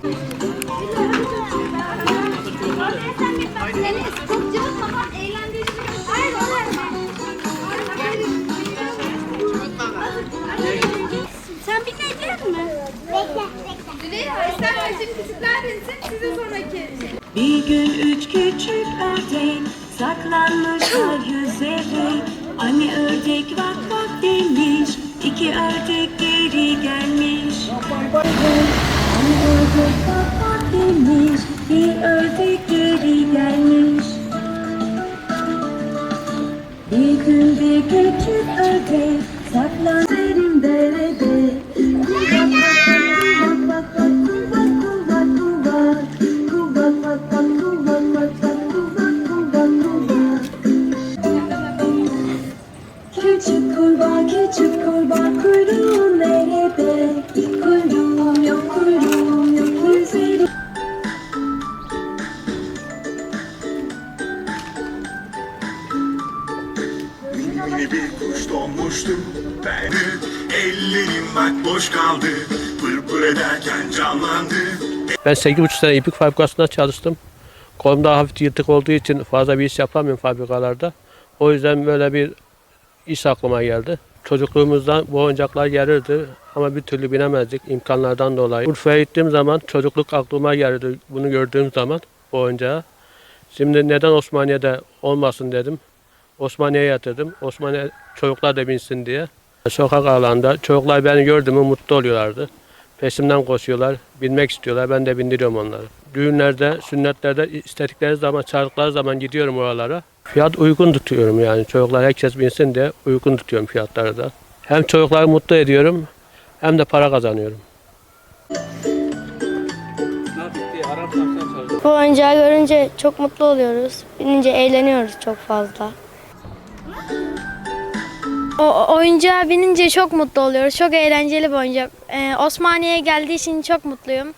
Sen binecek mi? Bekle, bekle. Züleyha, istersen şimdi size sonraki. Bir gün üç küçük ördek saklanmışlar yüzerek. Anne hani ördek vak vak demiş, iki ördek geri gel. Vak demiş bir ördek geri gelmiş. Bir gün bir küçük ördek saklan derin derede. Küçük kurbağa küçük kurbağa kuyruğun Yeni bir kuş donmuştu ben Ellerim bak boş kaldı Pır ederken canlandı Ben 8,5 sene iplik fabrikasında çalıştım. Kolumda hafif yırtık olduğu için fazla bir iş yapamıyorum fabrikalarda. O yüzden böyle bir iş aklıma geldi. Çocukluğumuzda bu oyuncaklar gelirdi ama bir türlü binemezdik imkanlardan dolayı. Urfa'ya gittiğim zaman çocukluk aklıma geldi bunu gördüğüm zaman bu oyuncağı. Şimdi neden Osmaniye'de olmasın dedim. Osmaniye'ye yatırdım. Osmaniye çocuklar da binsin diye. Sokak alanda çocuklar beni gördü mü mutlu oluyorlardı. Peşimden koşuyorlar, binmek istiyorlar. Ben de bindiriyorum onları. Düğünlerde, sünnetlerde istedikleri zaman, çağırdıkları zaman gidiyorum oralara. Fiyat uygun tutuyorum yani. Çocuklar herkes binsin diye uygun tutuyorum fiyatları da. Hem çocukları mutlu ediyorum hem de para kazanıyorum. Bu oyuncağı görünce çok mutlu oluyoruz. Binince eğleniyoruz çok fazla. O oyuncağa binince çok mutlu oluyoruz. Çok eğlenceli bir oyuncak. Ee, Osmaniye'ye geldiği için çok mutluyum.